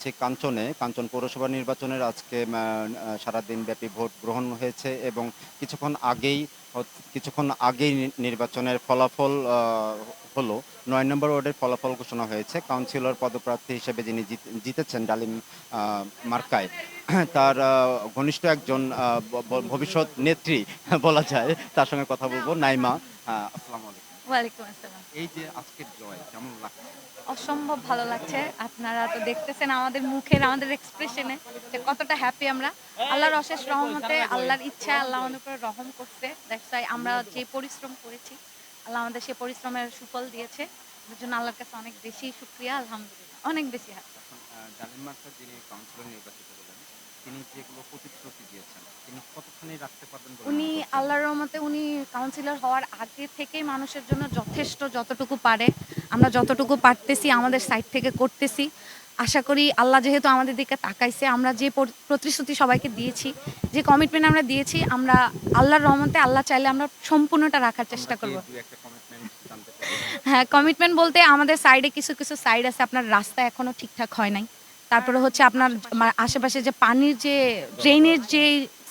আছি কাঞ্চনে। কাঞ্চন পৌরসভা নির্বাচনের আজকে সারাদিন ব্যাপী ভোট গ্রহণ হয়েছে এবং কিছুক্ষণ আগেই কিছুক্ষণ আগেই নির্বাচনের ফলাফল হলো। নয় নম্বর ওয়ার্ডের ফলাফল ঘোষণা হয়েছে। কাউন্সিলর পদপ্রার্থী হিসেবে যিনি জিত- জিতেছেন ডালিম মার্কায়, তার ঘনিষ্ঠ একজন ভবিষ্যৎ নেত্রী বলা যায়। তার সঙ্গে কথা বলব। নাইমা আসসালামু আলাইকুম। ওয়ালাইকুম আসসালাম। এই যে আজকের জয় কেমন লাগছে? অসম্ভব ভালো লাগছে। আপনারা তো দেখতেছেন আমাদের মুখের আমাদের এক্সপ্রেশনে যে কতটা হ্যাপি আমরা। আল্লাহর অশেষ রহমতে আল্লাহর ইচ্ছা আল্লাহ আমাদের উপরে রহম করছে। দ্যাটস ওয়াই আমরা যে পরিশ্রম করেছি আল্লাহ আমাদের সেই পরিশ্রমের সুফল দিয়েছে। এর জন্য আল্লাহর কাছে অনেক বেশি শুক্রিয়া আলহামদুলিল্লাহ। অনেক বেশি হ্যাপি ডালিম মার্কা যিনি কাউন্সিলর নির্বাচিত তিনি যেগুলো প্রতিশ্রুতি দিয়েছেন তিনি কতখানি রাখতে পারবেন উনি? আল্লাহর রহমতে উনি কাউন্সিলর হওয়ার আগে থেকেই মানুষের জন্য যথেষ্ট যতটুকু পারে আমরা যতটুকু পারতেছি আমাদের সাইড থেকে করতেছি। আশা করি আল্লাহ যেহেতু আমাদের দিকে তাকাইছে আমরা যে প্রতিশ্রুতি সবাইকে দিয়েছি যে কমিটমেন্ট আমরা দিয়েছি আমরা আল্লাহর রহমতে আল্লাহ চাইলে আমরা সম্পূর্ণটা রাখার চেষ্টা করব। হ্যাঁ কমিটমেন্ট বলতে আমাদের সাইডে কিছু কিছু সাইড আছে আপনার রাস্তা এখনও ঠিকঠাক হয় নাই। তারপরে হচ্ছে আপনার আশেপাশে যে পানির যে ড্রেনের যে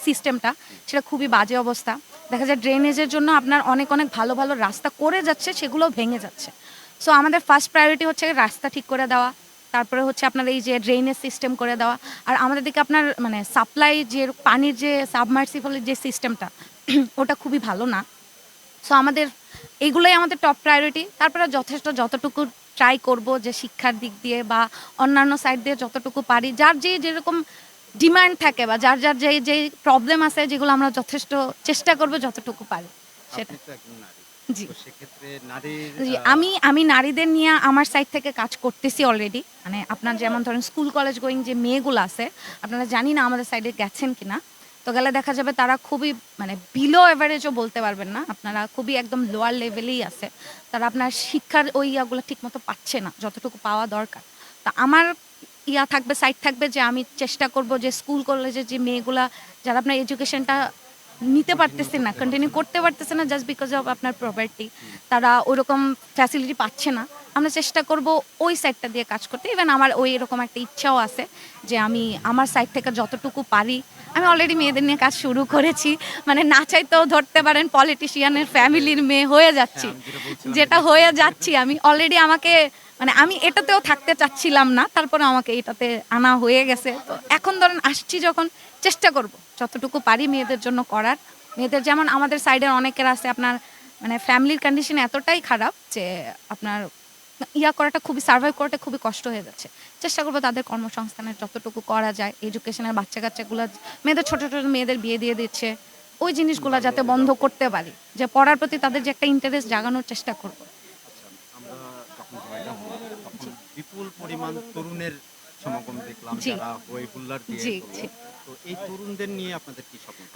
সিস্টেমটা সেটা খুবই বাজে অবস্থা। দেখা যায় ড্রেনেজের জন্য আপনার অনেক অনেক ভালো ভালো রাস্তা করে যাচ্ছে, সেগুলো ভেঙে যাচ্ছে। সো আমাদের ফার্স্ট প্রায়োরিটি হচ্ছে রাস্তা ঠিক করে দেওয়া, তারপরে হচ্ছে আপনার এই যে ড্রেনেজ সিস্টেম করে দেওয়া, আর আমাদের দিকে আপনার মানে সাপ্লাই যে পানির যে সাবমার্সিবলের যে সিস্টেমটা ওটা খুবই ভালো না। সো আমাদের এইগুলোই আমাদের টপ প্রায়োরিটি তারপরে যথেষ্ট যতটুকু ট্রাই করব যে শিক্ষার দিক দিয়ে বা অন্যান্য সাইড দিয়ে যতটুকু পারি যার যে যেরকম ডিমান্ড থাকে বা যার যার যে যে প্রবলেম আছে যেগুলো আমরা যথেষ্ট চেষ্টা করব যতটুকু পারি সেটা। জি। আমি আমি নারীদের নিয়ে আমার সাইড থেকে কাজ করতেছি অলরেডি মানে আপনার যেমন ধরেন স্কুল কলেজ গোয়িং যে মেয়েগুলো আছে আপনারা জানি না আমাদের সাইডে গেছেন কিনা। তো গেলে দেখা যাবে তারা খুবই মানে বিলো এভারেজও বলতে পারবেন না। আপনারা খুবই একদম লোয়ার লেভেলেই আছে। তারা আপনার শিক্ষার ওই ইয়াগুলো ঠিকমতো পাচ্ছে না, যতটুকু পাওয়া দরকার। তা আমার ইয়া থাকবে সাইড থাকবে যে আমি চেষ্টা করব যে স্কুল কলেজের যে মেয়েগুলা, যারা আপনার এডুকেশনটা নিতে পারতেছে না কন্টিনিউ করতে পারতেছে না জাস্ট বিকজ অফ আপনার প্রপার্টি তারা ওরকম ফ্যাসিলিটি পাচ্ছে না। আমরা চেষ্টা করব ওই সাইডটা দিয়ে কাজ করতে। ইভেন আমার ওই এরকম একটা ইচ্ছাও আছে যে আমি আমার সাইড থেকে যতটুকু পারি। আমি অলরেডি মেয়েদের নিয়ে কাজ শুরু করেছি। মানে না চাইতেও ধরতে পারেন পলিটিশিয়ানের ফ্যামিলির মেয়ে হয়ে যাচ্ছি। হ্যাঁ, যেটা যেটা হয়ে যাচ্ছি আমি অলরেডি আমাকে মানে আমি এটাতেও থাকতে চাচ্ছিলাম না। তারপরে আমাকে এটাতে আনা হয়ে গেছে। তো এখন ধরেন আসছি যখন চেষ্টা করব যতটুকু পারি মেয়েদের জন্য করার। মেয়েদের যেমন আমাদের সাইডের অনেকের আছে আপনার মানে ফ্যামিলির কন্ডিশন এতটাই খারাপ যে আপনার ইয়া করাটা খুবই সার্ভাইভ করাটা খুবই কষ্ট হয়ে যাচ্ছে। চেষ্টা করব তাদের কর্মসংস্থানের যতটুকু করা যায় এডুকেশনের বাচ্চা কাচ্চাগুলো মেয়েদের ছোট ছোট মেয়েদের বিয়ে দিয়ে দিচ্ছে ওই জিনিসগুলো যাতে বন্ধ করতে পারি যে পড়ার প্রতি তাদের যে একটা ইন্টারেস্ট জাগানোর চেষ্টা করব। আচ্ছা, বিপুল পরিমাণ তরুণের সমাগম দেখলাম যারা হই হুল্লার দিয়ে।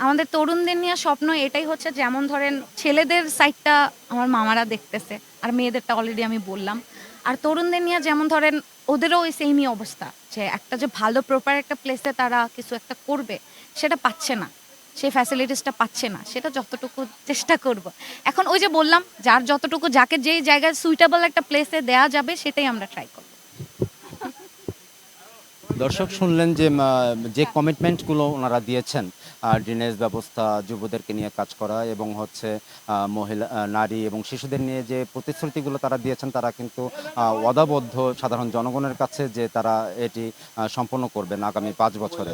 আমাদের তরুণদের নিয়ে স্বপ্ন এটাই হচ্ছে যেমন ধরেন ছেলেদের সাইডটা আমার মামারা দেখতেছে আর মেয়েদেরটা অলরেডি আমি বললাম। আর তরুণদের নিয়ে যেমন ধরেন ওদেরও ওই সেমই অবস্থা যে একটা যে ভালো প্রপার একটা প্লেসে তারা কিছু একটা করবে, সেটা পাচ্ছে না। সেই ফ্যাসিলিটিসটা পাচ্ছে না, সেটা যতটুকু চেষ্টা করব। এখন ওই যে বললাম, যার যতটুকু, যাকে যেই জায়গায় সুইটেবল একটা প্লেসে দেয়া যাবে, সেটাই আমরা ট্রাই করব। দর্শক শুনলেন যে যে কমিটমেন্টগুলো ওনারা দিয়েছেন ড্রেনেজ ব্যবস্থা, যুবদেরকে নিয়ে কাজ করা এবং হচ্ছে মহিলা নারী এবং শিশুদের নিয়ে যে প্রতিশ্রুতিগুলো তারা দিয়েছেন, তারা কিন্তু অদাবদ্ধ সাধারণ জনগণের কাছে যে তারা এটি সম্পন্ন করবেন আগামী পাঁচ বছরে।